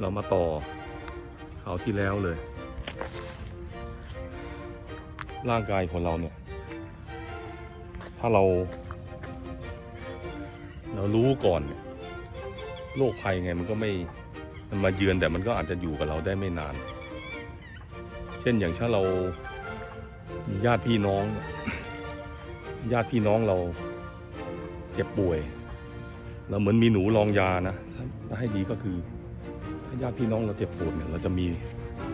เรามาต่อคราที่แล้วเลย ร่างกายของเราเนี่ย ถ้าเรา เรารู้ก่อนเนี่ยโรคภัยไงมันก็ไม่มันมาเยือนแต่มันก็อาจจะอยู่กับเราได้ไม่นาน เช่นอย่างถ้าเรามีญาติพี่น้อง ญาติพี่น้องเราเจ็บป่วย เราเหมือนมีหนูรองยานะถ้าให้ดีก็คือ ถ้าญาติพี่น้องเราเจ็บปวดเนี่ยเราจะมี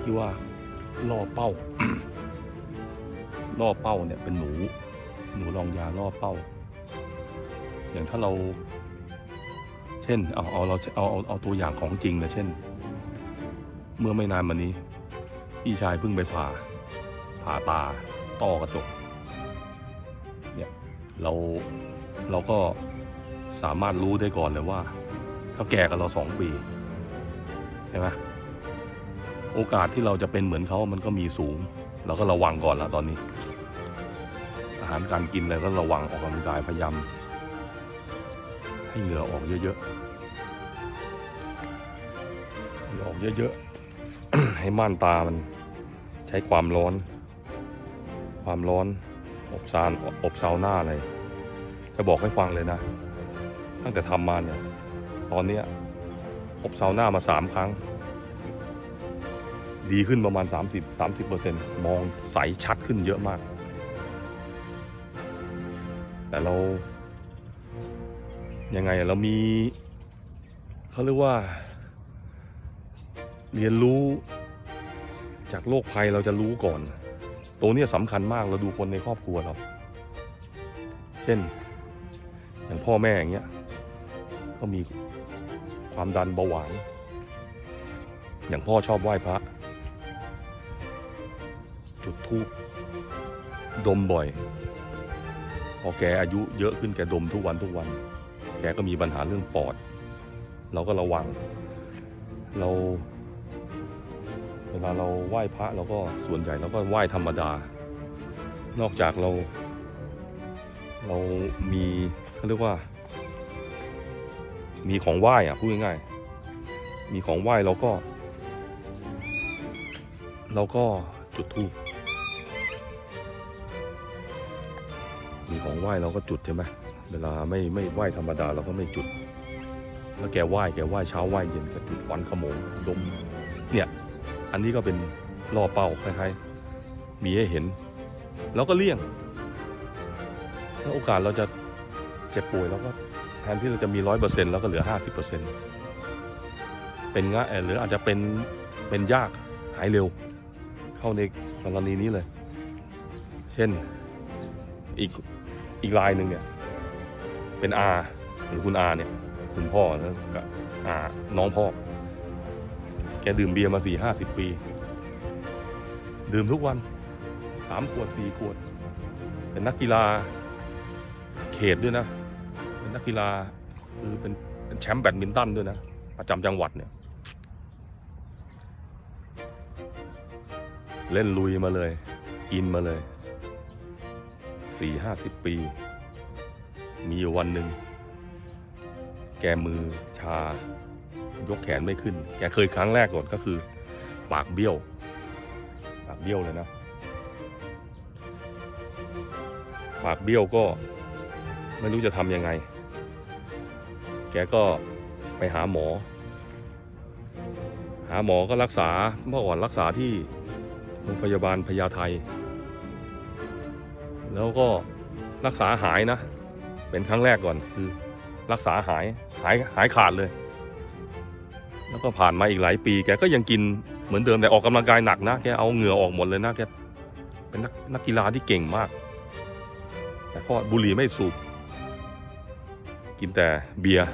ที่ว่าล่อเป้าล่อเป้าเนี่ยเป็นหนู หนูรองยาล่อเป้า อย่างถ้าเรา เช่น เอาเอาเราเอาเอาเอาตัวอย่างของจริงเลยเช่น เมื่อไม่นานมานี้ พี่ชายเพิ่งไปผ่า ผ่าตาต้อกระจกเนี่ยเราเราก็สามารถรู้ได้ก่อนเลยว่า เขาแก่กับเราสองปี ช่ไหมโอกาสที่เราจะเป็นเหมือนเขามันก็มีสูง เราก็ระวังก่อนล้วตอนนี้ อาหารการกินอะไรก็ระวังออกกำลังกายพยายามให้เหงื่อออกเยอะๆเหงื่อออกเยอะๆ ให้ม่านตามันใช้ความร้อน ความร้อนอบซานอบซาวน่าอะไรจะบอกให้ฟังเลยนะ ตั้งแต่ทำมาเนี่ย ตอนเนี้ย อบซาวน่ามาสามครั้ง ดีขึ้นประมาณ 30 30เปอร์เซ็นต์มองใสชัดขึ้นเยอะมาก แต่เรา ยังไงเรามีเขาเรียกว่า เรียนรู้จากโรคภัยเราจะรู้ก่อนตัวนี้สำคัญมากเราดูคนในครอบครัวเรา เช่น อย่างพ่อแม่อย่างเงี้ย ก็มี ความดันเบาหวาน อย่างพ่อชอบไหว้พระ จุดธูปดมบ่อย พอแกอายุเยอะขึ้นแกดมทุกวันทุกวัน แกก็มีปัญหาเรื่องปอด เราก็ระวัง เรา เวลาเราไหว้พระเราก็ส่วนใหญ่เราก็ไหว้ธรรมดา นอกจากเรา เรามีเขาเรียกว่า มีของไหว้อะพูดง่ายๆมีของไหว้เราก็ เราก็จุดธูปมีของไหว้เราก็จุดใช่ไหมเวลาไม่ไม่ไหว้ธรรมดาเราก็ไม่จุด แล้วแกไหว้แกไหว้เช้าไหว้เย็นก็จุดวันขโมงดมเนี่ย อันนี้ก็เป็นล่อเป้าคล้ายๆมีให้เห็น แล้วก็เลี่ยงแล้วโอกาสเราจะเจ็บป่วยเราก็ แทนที่เราจะมีร้อยเปอร์เซ็นต์เราก็เหลือห้าสิบเปอร์เซ็นต์เป็นง่ายหรืออาจจะเป็นเป็นยากหายเร็ว เข้าในกรณีนี้เลย เช่นอีกอีกรายหนึ่งเนี่ย เป็นอาหรือคุณอาเนี่ย คุณพ่อแล้วกับอาน้องพ่อ แกดื่มเบียร์มาสี่ห้าสิบปี ดื่มทุกวันสามขวดสี่ขวด เป็นนักกีฬาเขตด้วยนะ เป็นนักกีฬาคือเป็นเป็นแชมป์แบดมินตันด้วยนะ ประจำจังหวัดเนี่ย เล่นลุยมาเลยกินมาเลยสี่ห้าสิบปี มีอยู่วันหนึ่ง แกมือชา ยกแขนไม่ขึ้น แกเคยครั้งแรกก่อนก็คือ ปากเบี้ยว ปากเบี้ยวเลยนะ ปากเบี้ยวก็ไม่รู้จะทำยังไง แกก็ไปหาหมอ หาหมอก็รักษาเมื่อก่อนรักษาที่โรงพยาบาลพญาไทแล้วก็รักษาหายนะ เป็นครั้งแรกก่อนคือรักษาหายหายหายขาดเลย แล้วก็ผ่านมาอีกหลายปี แกก็ยังกินเหมือนเดิมแต่ออกกำลังกายหนักนะแกเอาเหงื่อออกหมดเลยนะแกเป็นนักนักกีฬาที่เก่งมาก แต่ก็บุหรี่ไม่สูบ กินแต่เบียร์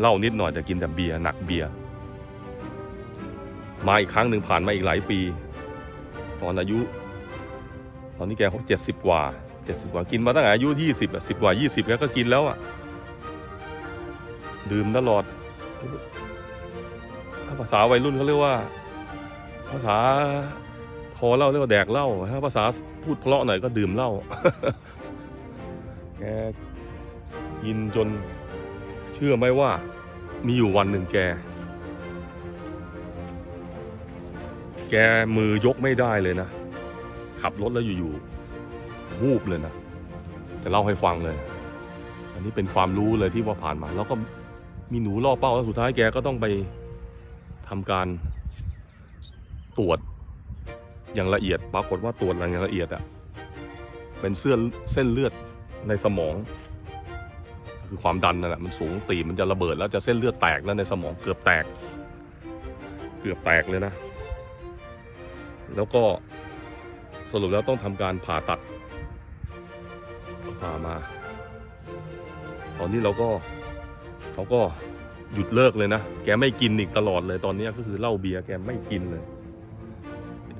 เหล้านิดหน่อยแต่กินแต่เบียร์หนักเบียร์มาอีกครั้งหนึ่งผ่านมาอีกหลายปี ตอนอายุ ตอนนี้แกเขาเจ็ดสิบกว่าเจ็ดสิบกว่ากินมาตั้งแต่อายุยี่สิบสิบกว่ายี่สิบแกก็กินแล้วอะดื่มตลอดถ้าภาษาวัยรุ่นเขาเรียกว่า ภาษาพอเหล้าเรียกว่าแดกเหล้าถ้าภาษาพูดเพราะหน่อยก็ดื่มเหล้าแก กินจนเชื่อไหมว่ามีอยู่วันหนึ่งแก แกมือยกไม่ได้เลยนะ ขับรถแล้วอยู่ๆวูบเลยนะ จะเล่าให้ฟังเลย อันนี้เป็นความรู้เลยที่ว่าผ่านมา แล้วก็มีหนูล่อเป้าแล้วสุดท้ายแกก็ต้องไปทำการตรวจอย่างละเอียดปรากฏว่าตรวจอย่างละเอียดอะเป็นเส้นเส้นเลือดในสมอง คือความดันนั่นแหละมันสูงตีมันจะระเบิดแล้วจะเส้นเลือดแตกแล้วในสมองเกือบแตก เกือบแตกเลยนะ แล้วก็สรุปแล้วต้องทำการผ่าตัดผ่ามา ตอนนี้เราก็เขาก็หยุดเลิกเลยนะ แกไม่กินอีกตลอดเลยตอนนี้ก็คือเหล้าเบียร์แกไม่กินเลย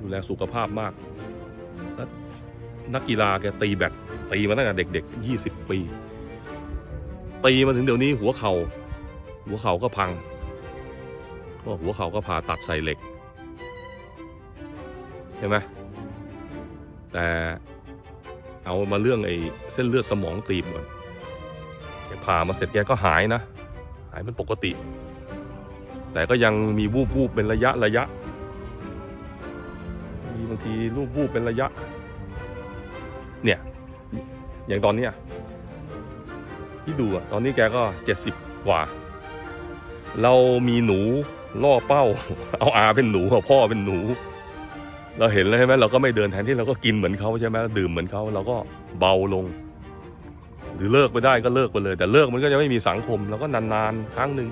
ดูแลสุขภาพมากนักกีฬาแกตีแบดตีมาตั้งแต่เด็กๆยี่สิบปี ตีมาถึงเดี๋ยวนี้หัวเขา่าหัวเข่าก็พังก็หัวเข่าก็ผ่าตัดใส่เหล็กใช่ไหมแต่เอามาเรื่องไอ้เส้นเลือดสมองตีบก่อนแกผ่ามาเสร็จแกก็หายนะ หายเป็นปกติ แต่ก็ยังมีวูบวูบเป็นระยะระยะ มีบางทีรูปวูบเป็นระยะ เนี่ย อย่างตอนเนี้ย ที่ดูอะตอนนี้แกก็เจ็ดสิบกว่า เรามีหนูล่อเป้า เอาอาเป็นหนูเอาพ่อเป็นหนู เราเห็นแล้วใช่ไหมเราก็ไม่เดินแทนที่เราก็กินเหมือนเขาใช่ไหมดื่มเหมือนเขาเราก็เบาลง หรือเลิกไปได้ก็เลิกไปเลย แต่เลิกมันก็จะไม่มีสังคมเราก็นานๆครั้งหนึ่ง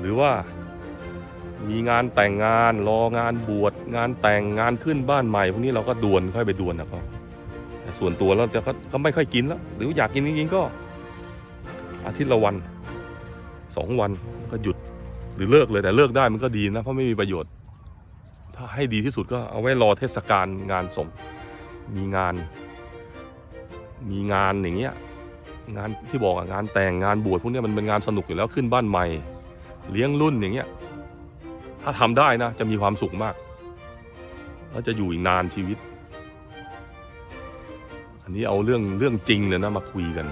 หรือว่ามีงานแต่งงานรองานบวชงานแต่งงานขึ้นบ้านใหม่พวกนี้เราก็ด่วนค่อยไปด่วนนะครับ แต่ส่วนตัวเราจะก็ไม่ค่อยกินแล้ว หรืออยากกินจริงๆก็ อาทิตย์ละวันสองวันก็หยุดหรือเลิกเลยแต่เลิกได้มันก็ดีนะเพราะไม่มีประโยชน์ ถ้าให้ดีที่สุดก็เอาไว้รอเทศกาลงานส่ง มีงาน มีงานอย่างเงี้ยงานที่บอกอะงานแต่งงานบวชพวกเนี้ยมันเป็นงานสนุกอยู่แล้วขึ้นบ้านใหม่ เลี้ยงรุ่นอย่างเงี้ยถ้าทำได้นะ จะมีความสุขมาก แล้วจะอยู่อีกนานชีวิต นนี้เอาเรื่องเรื่องจริงเลยนะมาคุยกัน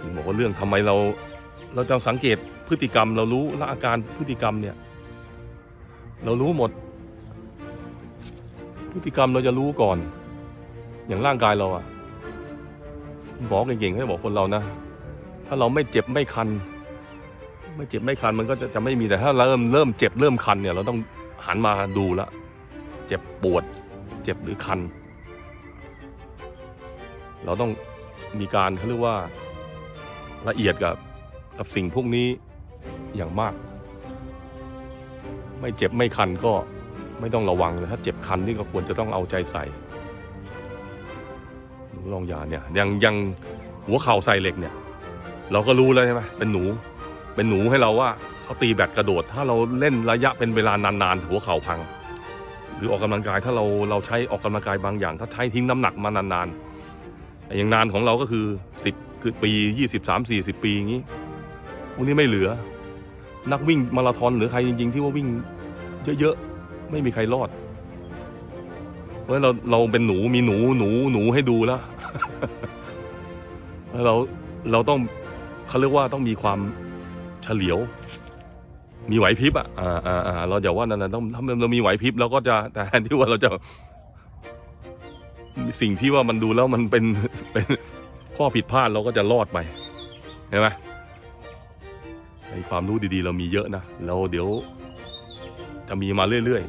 ถึงบอกว่าเรื่องทำไมเรา เราจะสังเกตพฤติกรรม เรารู้และอาการพฤติกรรมเนี่ย เรารู้หมด พฤติกรรมเราจะรู้ก่อน อย่างร่างกายเราอะหมอเก่งๆให้บอกคนเรานะ ถ้าเราไม่เจ็บไม่คัน ไม่เจ็บไม่คันมันก็จะจะไม่มีแต่ถ้าเริ่มเริ่มเจ็บเริ่มคันเนี่ย เราต้องหันมาดูละ เจ็บปวด เจ็บหรือคัน เราต้องมีการเขาเรียกว่าละเอียดกับกับสิ่งพวกนี้อย่างมาก ไม่เจ็บไม่คันก็ไม่ต้องระวังเลยถ้าเจ็บคันนี่ก็ควรจะต้องเอาใจใส่หนูลองยาเนี่ยยังยังหัวเข่าใส่เหล็กเนี่ย เราก็รู้แล้วใช่ไหมเป็นหนู เป็นหนูให้เราว่าเขาตีแบตกระโดด ถ้าเราเล่นระยะเป็นเวลานานๆหัวเข่าพัง หรือออกกำลังกายถ้าเราเราใช้ออกกำลังกายบางอย่าง ถ้าใช้ทิ้งน้ำหนักมานานๆ อย่างนานของเราก็คือสิบคือปียี่สิบสามสี่สิบปีอย่างนี้พวกนี้ไม่เหลือ นักวิ่งมาราธอนหรือใครจริง ๆ ที่ว่าวิ่งเยอะๆ ไม่มีใครรอด เพราะฉะนั้นเราเราเป็นหนูมีหนูหนูหนูให้ดูแล้ว เราเราต้องเขาเรียกว่าต้องมีความเฉลียว มีไหวพริบอะอ่าอ่าเราอย่าว่านั้นนะต้องถ้าเรามีไหวพริบเราก็จะแต่แทนที่ว่าเราจะ สิ่งที่ว่ามันดูแล้วมันเป็นเป็นข้อผิดพลาดเราก็จะรอดไปเห็นไหมในความรู้ดีๆ เรามีเยอะนะแล้วเดี๋ยวจะมีมาเรื่อย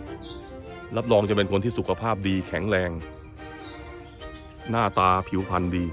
ๆ รับรองจะเป็นคนที่สุขภาพดีแข็งแรง หน้าตาผิวพรรณดี